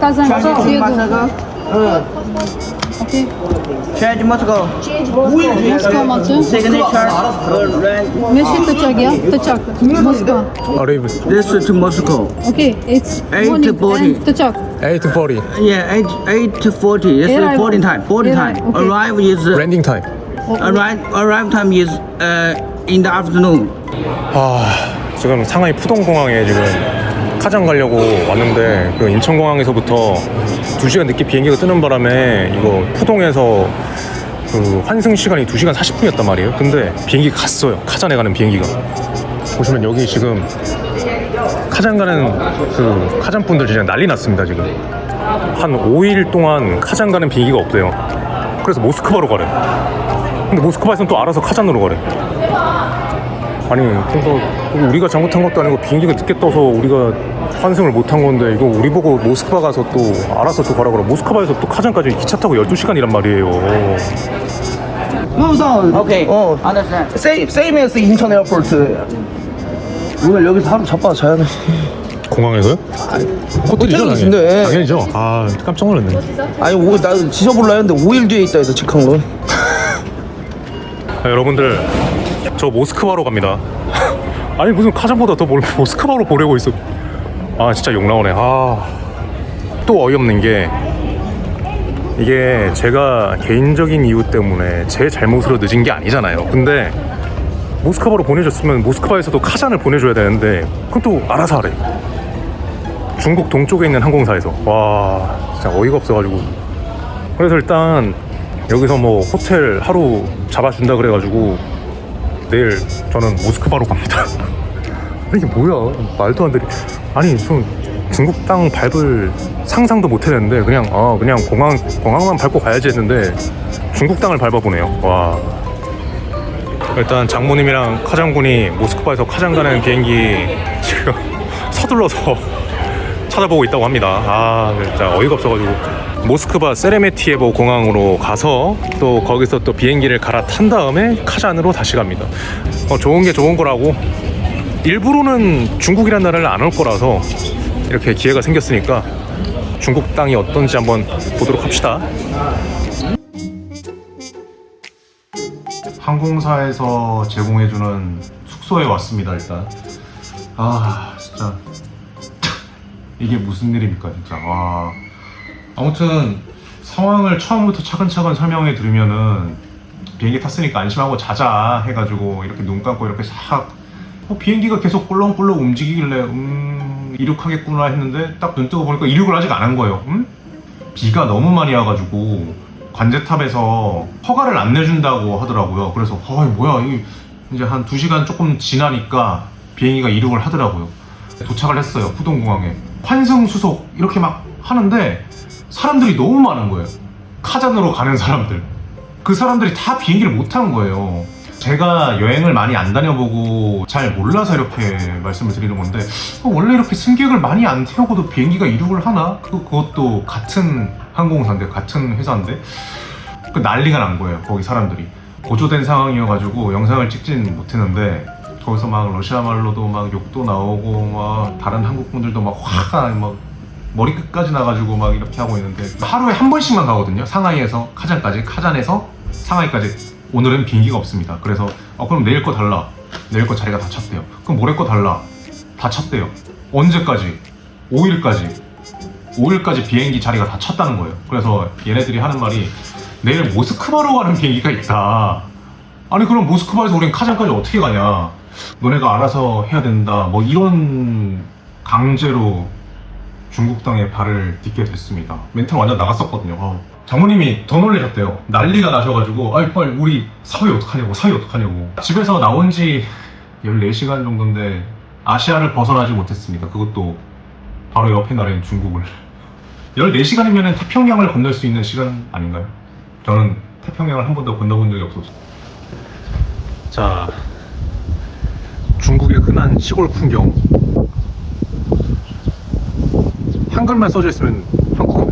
Kazanka. change Moscow. Uh, Okay. change Moscow. Moskva mı atıyor? Signature. uh, rank. Meşe tıçak ya. Tıçak. Moskva. Arrive This is to Moscow. Okay. It's Eight morning body. and tıçak. 840 Yeah, eight eight to forty. It's Arrival. uh, boarding time. Boarding time. okay. Arrive is uh, landing time arrive. Arrive time is uh, in the afternoon. 아 지금 상하이 푸동공항에 지금 카장 가려고 왔는데 그 인천공항에서부터 2시간 늦게 비행기가 뜨는 바람에 이거 푸동에서 그 환승 시간이 2시간 40분이었단 말이에요. 근데 비행기 갔어요. 카잔에 가는 비행기가. 보시면 여기 지금 카잔 가는 그 카잔 분들 진짜 난리 났습니다 지금. 한 5일 동안 카잔 가는 비행기가 없대요. 그래서 모스크바로 가래. 근데 모스크바에서는 또 알아서 카잔으로 가래. 아니 그러니까 우리가 잘못한 것도 아니고 비행기가 늦게 떠서 우리가 환승을 못한 건데 이거 우리 보고 모스크바 가서 또 알아서 또 가라 그래 모스크바에서 또 카잔까지 기차 타고 12시간이란 말이에요 No. Okay. 어, Understand. same, same as 인천 에어포트. 오늘 여기서 하루 자빠 자야 돼. 공항에서요? 호텔이죠 호텔이 있는데. 당연히죠 아 깜짝 놀랐네 아니, 오, 나 지져볼라 했는데 5일 뒤에 있다 해서 직항론. 아, 여러분들 저 모스크바로 갑니다 아니 무슨 카잔보다 더뭘 모스크바로 보내고 있어 아 진짜 욕 나오네. 아또 어이없는 게 이게 제가 개인적인 이유 때문에 제 잘못으로 늦은 게 아니잖아요. 근데 모스크바로 보내줬으면 모스크바에서도 카잔을 보내줘야 되는데 그건 또 알아서 하래. 중국 동쪽에 있는 항공사에서. 와 진짜 어이가 없어가지고. 그래서 일단 여기서 뭐 호텔 하루 잡아준다 그래가지고 내일 저는 모스크바로 갑니다. 이게 뭐야? 말도 안 되리. 아니 좀 중국 땅 밟을 상상도 못 했는데 그냥 아 그냥 공항 공항만 밟고 가야지 했는데 중국 땅을 밟아보네요. 와. 일단 장모님이랑 카장군이 모스크바에서 카장 가는 비행기 지금 서둘러서 찾아보고 있다고 합니다. 아, 진짜 어이가 없어가지고. 모스크바 세레메티에보 공항으로 가서 또 거기서 또 비행기를 갈아탄 다음에 카잔으로 다시 갑니다. 어, 좋은 게 좋은 거라고. 일부러는 중국이란 나라를 안 올 거라서 이렇게 기회가 생겼으니까 중국 땅이 어떤지 한번 보도록 합시다. 항공사에서 제공해주는 숙소에 왔습니다, 일단. 아, 진짜. 이게 무슨 일입니까 진짜 와 아무튼 상황을 처음부터 차근차근 설명해 드리면은 비행기 탔으니까 안심하고 자자 해가지고 이렇게 눈 감고 이렇게 싹 어, 비행기가 계속 꿀렁꿀렁 움직이길래 음 이륙하겠구나 했는데 딱 눈 뜨고 보니까 이륙을 아직 안 한 거예요. 음? 비가 너무 많이 와가지고 관제탑에서 허가를 안 내준다고 하더라고요. 그래서 어 뭐야? 이 이제 한 2시간 조금 지나니까 비행기가 이륙을 하더라고요. 도착을 했어요 후동공항에. 환승 수속 이렇게 막 하는데 사람들이 너무 많은 거예요. 카잔으로 가는 사람들. 그 사람들이 다 비행기를 못 탄 거예요 제가 여행을 많이 안 다녀보고 잘 몰라서 이렇게 말씀을 드리는 건데 어, 원래 이렇게 승객을 많이 안 태우고도 비행기가 이륙을 하나? 그, 그것도 같은 항공사인데 같은 회사인데? 그 난리가 난 거예요 거기 사람들이. 고조된 상황이어가지고 영상을 찍진 못했는데 거기서 막 러시아 말로도 막 욕도 나오고 막 다른 한국 분들도 막 화가 막 머리 끝까지 나가지고 막 이렇게 하고 있는데 하루에 한 번씩만 가거든요 상하이에서. 카잔까지. 카잔에서 상하이까지 오늘은 비행기가 없습니다. 그래서 어 그럼 내일 거 달라. 내일 거 자리가 다 찼대요. 그럼 모레 거 달라. 다 찼대요. 언제까지? 5일까지. 5일까지 비행기 자리가 다 찼다는 거예요. 그래서 얘네들이 하는 말이 내일 모스크바로 가는 비행기가 있다. 아니 그럼 모스크바에서 우린 카잔까지 어떻게 가냐? 너네가 알아서 해야 된다. 뭐 이런 강제로 중국 땅에 발을 딛게 됐습니다. 멘트가 완전 나갔었거든요. 아, 장모님이 더 놀라셨대요. 난리가 나셔가지고 아이 빨리 우리 사위 어떡하냐고 사위 어떡하냐고. 집에서 나온 지 14시간 정도인데 아시아를 벗어나지 못했습니다. 그것도 바로 옆에 나라인 중국을. 14시간이면 태평양을 건널 수 있는 시간 아닌가요? 저는 태평양을 한 번도 건너본 적이 없어서 자 중국의 흔한 시골 풍경 한글만 써져 있으면 한국어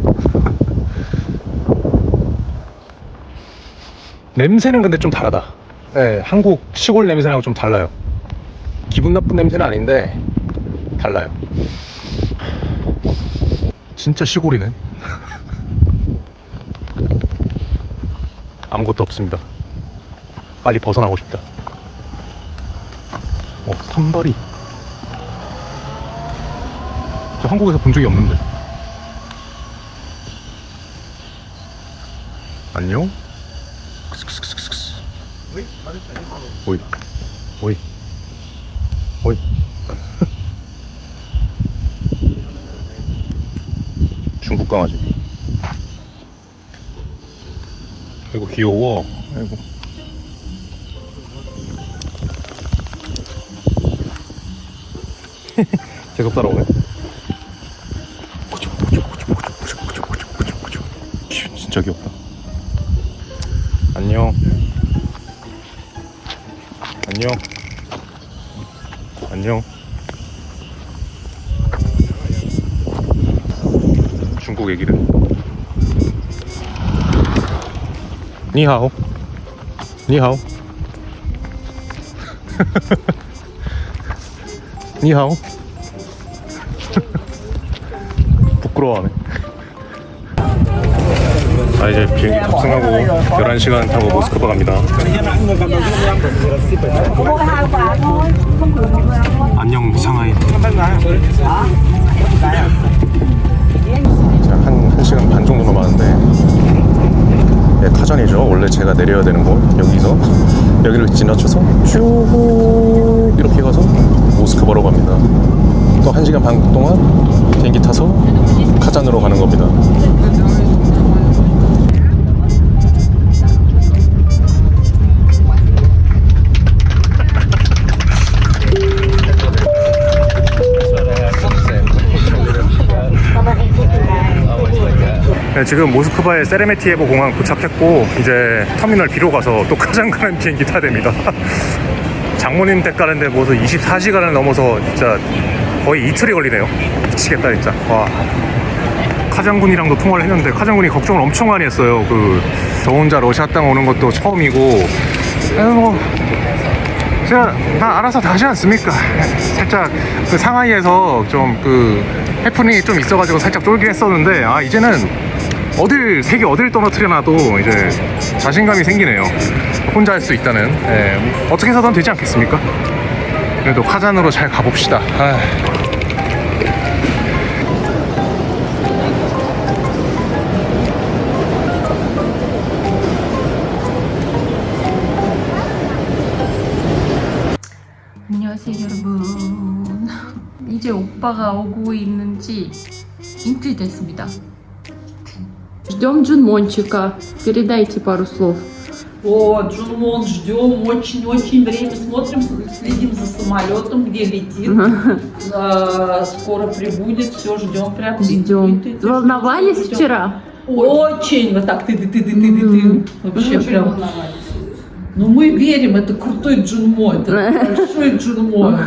냄새는 근데 좀 다르다 네, 한국 시골 냄새랑 좀 달라요 기분 나쁜 냄새는 아닌데 달라요 진짜 시골이네. 아무것도 없습니다. 빨리 벗어나고 싶다. 어, 산발이. 저 한국에서 본 적이 없는데. 안녕? 오이. 오이. 오이. 중국 강아지. 아이고 귀여워. 아이고. 계속 따라오네. 슈, 진짜 귀엽다. 안녕. 안녕. 안녕. 중국 얘기를. 니하오. 니하오. 니하오. 부끄러워하네. 아 이제 비행기 탑승하고 11시간 타고 모스크바 갑니다. 안녕 상하이. 자, 한, 한 시간 반 정도 남았는데 예, 카전이죠. 원래 제가 내려야 되는 곳 여기서 여기를 지나쳐서 쭉 이렇게 가서 모스크바로 갑니다. 또한 시간 반 동안 비행기 타서 카잔으로 가는 겁니다. 지금 모스크바의 세레메티에보 공항 도착했고 이제 터미널 B로 가서 또 카잔 가는 비행기 타야 됩니다. 장모님 댁 가는데 무슨 24시간을 넘어서 진짜 거의 이틀이 걸리네요. 미치겠다 진짜. 와. 카장군이랑도 통화를 했는데 카장군이 걱정을 엄청 많이 했어요. 그 저 혼자 러시아 땅 오는 것도 처음이고, 뭐 제가 나 알아서 다 하지 않습니까? 살짝 그 상하이에서 좀 그 해프닝이 좀 있어가지고 살짝 쫄긴 했었는데 아 이제는 어딜 세계 어딜 떨어뜨려놔도 이제 자신감이 생기네요. 혼자 할 수 있다는 예, 어떻게 해서든 되지 않겠습니까? 그래도 카잔으로 잘 가봅시다. 아. 안 이제 오빠가 오고 있는지 인트 됐습니다 Ждем Джунмончика. Передайте пару слов. О, Джунмон, ждем очень-очень время, смотрим, следим за самолетом, где летит. А, Скоро прибудет, все, ждем прям. Ждем. Ты- ты- ты- Волновались ждем. вчера? Очень, вот так, ты ты ты ты ты ты ты Вообще прям. Ну мы верим, это крутой Джунмо, это большой Джунмо.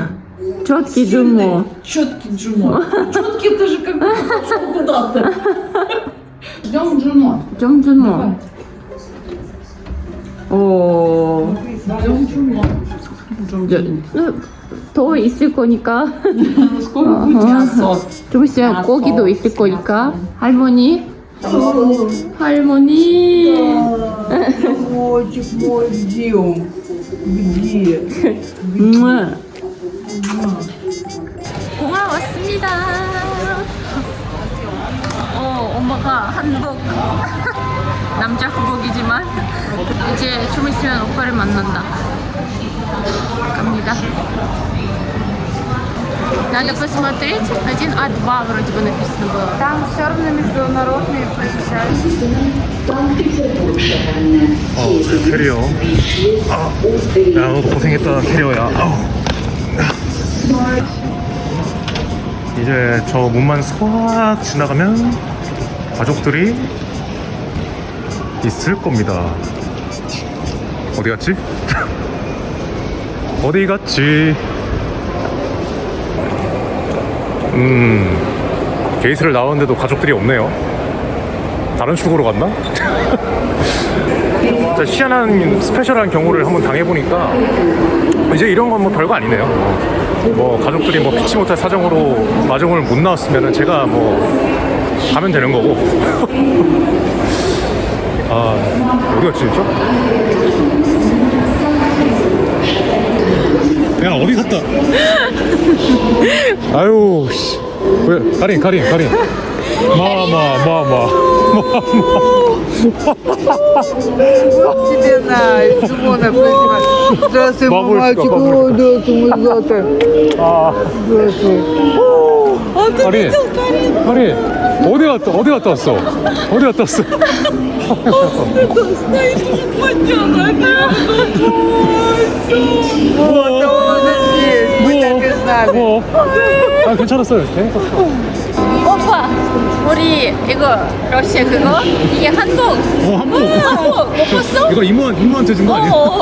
Четкий Джунмо. Четкий Джунмо. Четкий это же как будто пошел куда-то. Ждем Джуно. Ждем Джунмо. 오. Ждем Джунмо. 어, 더 있을 거니까 Скоро будет мясо. 좀 있으면 알았어. 고기도 있을 거니까 할머니 할머니 Мальчик мой, где он? Где? 음. 공항 왔습니다. 어, 엄마가 한복 남자 한복이지만 이제 좀 있으면 오빠를 만난다. 갑니다. Надо посмотреть. Один А2 вроде бы написано было. Там все равно международные посещают. 어, 캐리어. 아, 야, 너도 고생했다, 캐리어야. 아우. 이제 저 문만 싹 지나가면 가족들이 있을 겁니다. 어디 갔지? 어디 갔지? 음, 게이트를 나왔는데도 가족들이 없네요. 다른 출구로 갔나? 진짜 희한한 스페셜한 경우를 한번 당해보니까 이제 이런 건 뭐 별거 아니네요. 뭐 가족들이 뭐 피치 못할 사정으로 마중을 못 나왔으면 제가 뭐 가면 되는 거고. 아, 어디가 진짜? 야, 어디 갔다? 아유, 씨. 왜? 가린, 가린, 가린. 마마, 마마. Тебе на Димона принимать. Здравствуй, Бабушка, мальчик. бабушка. Ой, здравствуй, мой золотой. 아, Здравствуй. 가린. 가린. 어디 갔다, 어디 갔다 왔어? 어디 갔다 왔어? Вот он здесь. Мы так и знали. 뭐? 아, 괜찮았어요. 재밌었어. 오빠 우리 이거 러시아 그거 이게 한복 어, 한복. 어, 한복 못 봤어? 이거 임원 임원한테 준 거 아니야? 어,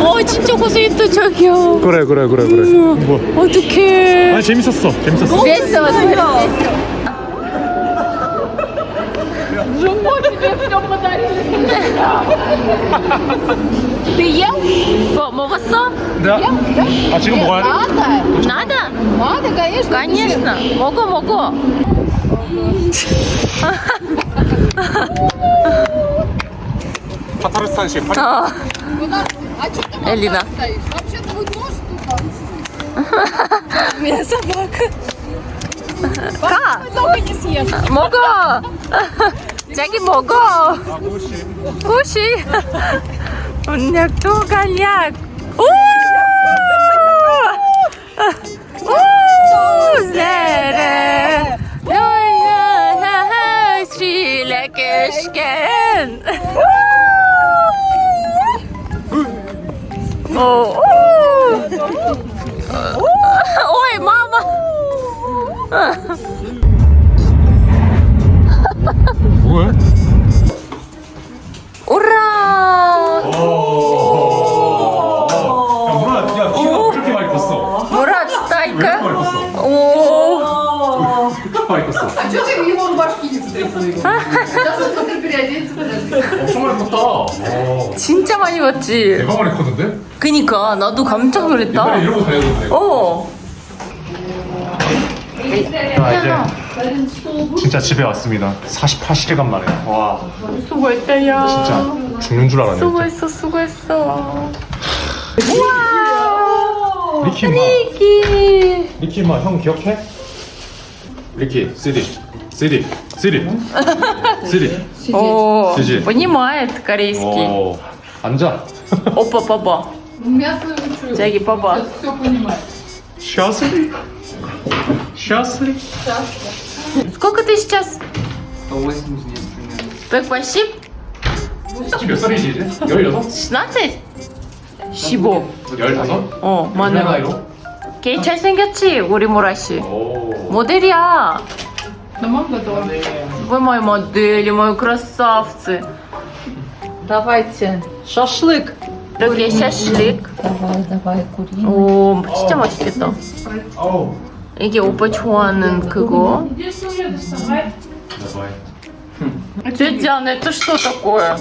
어, 어. 진짜 고생했다 저기요 그래 그래 그래 그래. 음, 뭐. 어떡해 아니 재밌었어. 재밌었어. 됐어 됐어 Жену тебе все подарили. Ты ел? О, Молосо? Да. Да? А чего Нет, бывает? Надо. Надо? Надо, конечно. Конечно. Могу, могу. Потрясающе. А, а Элина. Вообще-то вы У меня собака. Ка! Только не съешь. Могу! 갑자기 먹어. 아, 고시. 고시. 언니 또 갈약. 오! 오! 세레. 너야 하시래 keşken. 오! 오! 오이 마마. 진짜 많이 봤지. 대박 많이 컸는데? 그니까 나도 깜짝 놀랐다. 옛날에 이러고 다녔는데. 어. 아, 이제 진짜 집에 왔습니다. 48시간 만에. 와, 수고했다 야. 진짜 죽는 줄 알았네. 진짜. 수고했어 수고했어. 리키 마, 리키. 리키 마, 형 기억해? 리키, 쓰리, 쓰리, 쓰리, 쓰리. О, Сиди. понимает корейский. 오, 앉아. Опа, папа. Мясо учу. Джеги, папа. Все понимает. 샤슬리, 샤슬리. Сколько ты сейчас? 180 примерно. 180? 몇 살이지 이제? 16? 16? 15. 15? 어, 그 맞네. 나이로? 걔 잘생겼지? 우리 모라씨. 오. 모델이야. Домам готово. Вы мои модели, мои красавцы. Давайте. Шашлык. Другие шашлык. Давай, давай, куриный. О, 진짜 맛있겠다. 이게 오빠 좋아하는 그거. Давай. Дядя, это что такое?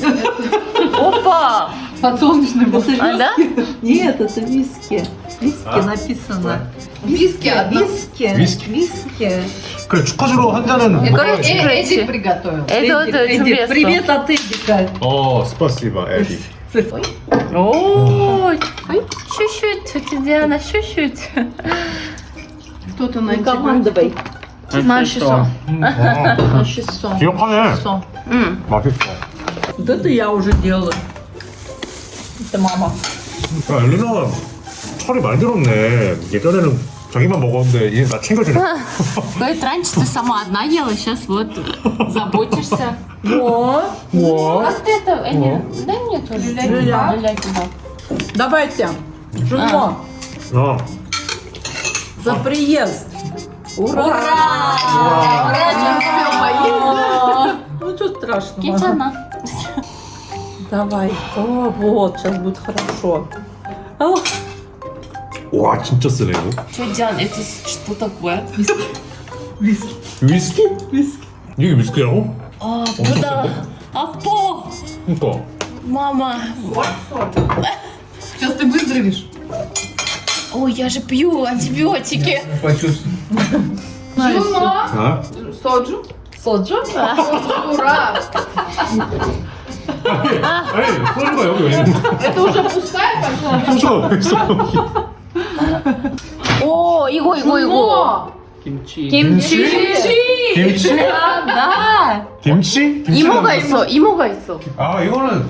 Опа! Подсолнечный был. А, да? Нет, это виски. Виски А? написано. Виски одна. Виски. Виски. Виски. 그래 축하주로 한 잔은 Это Короче, Э- короче. Эдик приготовил. Это Эдик, это Эдик, чудесно. Привет от Эдика. 어 스파시바 에디 Ой, чуть-чуть, тетя Диана, чуть-чуть. Кто-то на тебя. Командовай. Наши сон. На 600. 기억하네 응. 맛있어 Вот это я уже делала. Это мама. 야 엘리나 철이 많이 들었네 예전에는 자기만 먹었는데 이제 나 챙겨주네 Говорит, раньше ты сама одна ела, сейчас вот заботишься. 우와 Как ты это? Эля, дай мне тоже. Люля. Люля туда. Давайте. Жено. 어. За приезд. Ура! Ну что страшного? 괜찮아. Давай. О, вот, сейчас будет хорошо. О, 와 진짜 쓰네 이거 Тетя Диана, это что такое? виски. 위스키? Виски. 이게 위스키라고? А, куда? А по? 그니까 Мама. Сейчас ты выздоровеешь. Ой, я же пью антибиотики. Почувствуй. Жена, 아? Соджу? Соджу? Ура! 아니 소주가 여기 왜 있는 거야? Это уже пустая пошла? 소주가 왜 있어 여기? О, 이거 이거 이거. Но! Kimchi. 김치. 김치? Да. 김치? 김치는 이모가 뭐- 있어. 이모가 있어. 아 이거는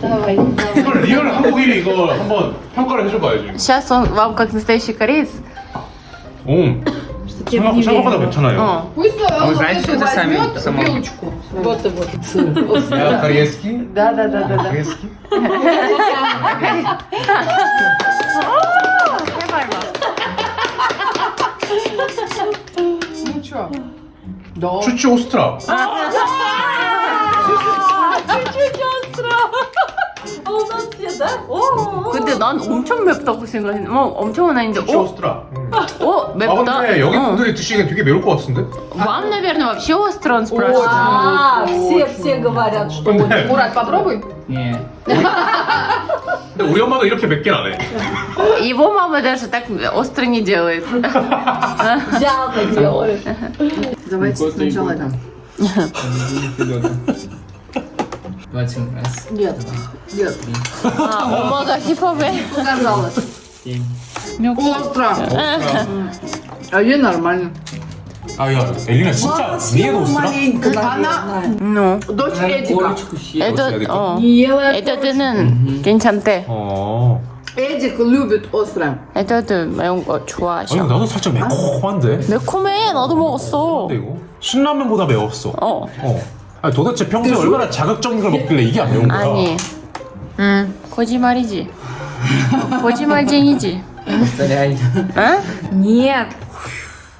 이걸 리얼 한국인이 이거 한번 평가를 해줘봐야지. Сейчас он вам как настоящий кореец. 오. 생각, 생각보다 괜찮아요. 어. Пусть А он вы знаете, что это сами возьмет само? вилочку. Вот и вот. 야 корейский? Да, да, да, да, да. корейский? Ну чё? Да. 추치 오스트라. А у нас все, да? О, 근데 난 엄청 맵다고 생각했는데, 뭐 엄청은 아닌데, 추치 어, 오스트라. 음. 어, 아 맵다. 근데 여기 어. 분들이 드시기엔 되게 매울 것 같은데? Вам, наверное, вообще остро он спрашивает. А, все, все говорят, что 근데, Мурат, попробуй. Yeah. 근데 우리 엄마도 이렇게 맵긴 안 해. Его мама даже так остро не делает. взялка делает. Давайте сначала это. 20 раз. Нет. Нет. 아, 엄마가 힙합에. Показалось. 몇 Остро. А ей нормально. 아야 엘리나 진짜 니에도 오스트라? Маленько, Она наверное. Ну, дочь Эдика. Корочку съесть. это, 어, Не ела это 때는 괜찮대. 어. Эдик любит острое. Это 매운 거 아니 좋아하셔. 나도 살짝 매콤한데? 매콤해. 나도 먹었어. 근데 이거 신라면보다 매웠어. 어, 어. 아니 도대체 평소에 얼마나 자극적인 걸 먹길래 이게 안 매운 거야? 아니. 응, 거짓말이지. 거짓말쟁이지. Повторяй. 아? Нет.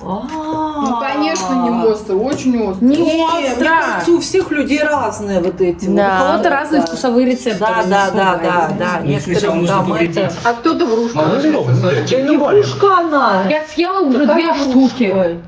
Ну, конечно, не остро. Очень остро. Не остро. У всех людей разные вот эти. Да. У кого-то разные вкусовые рецепты. Да, да, да, да, да. Некоторым там это. А кто-то врушку. Пушка она. Я съела уже две штуки.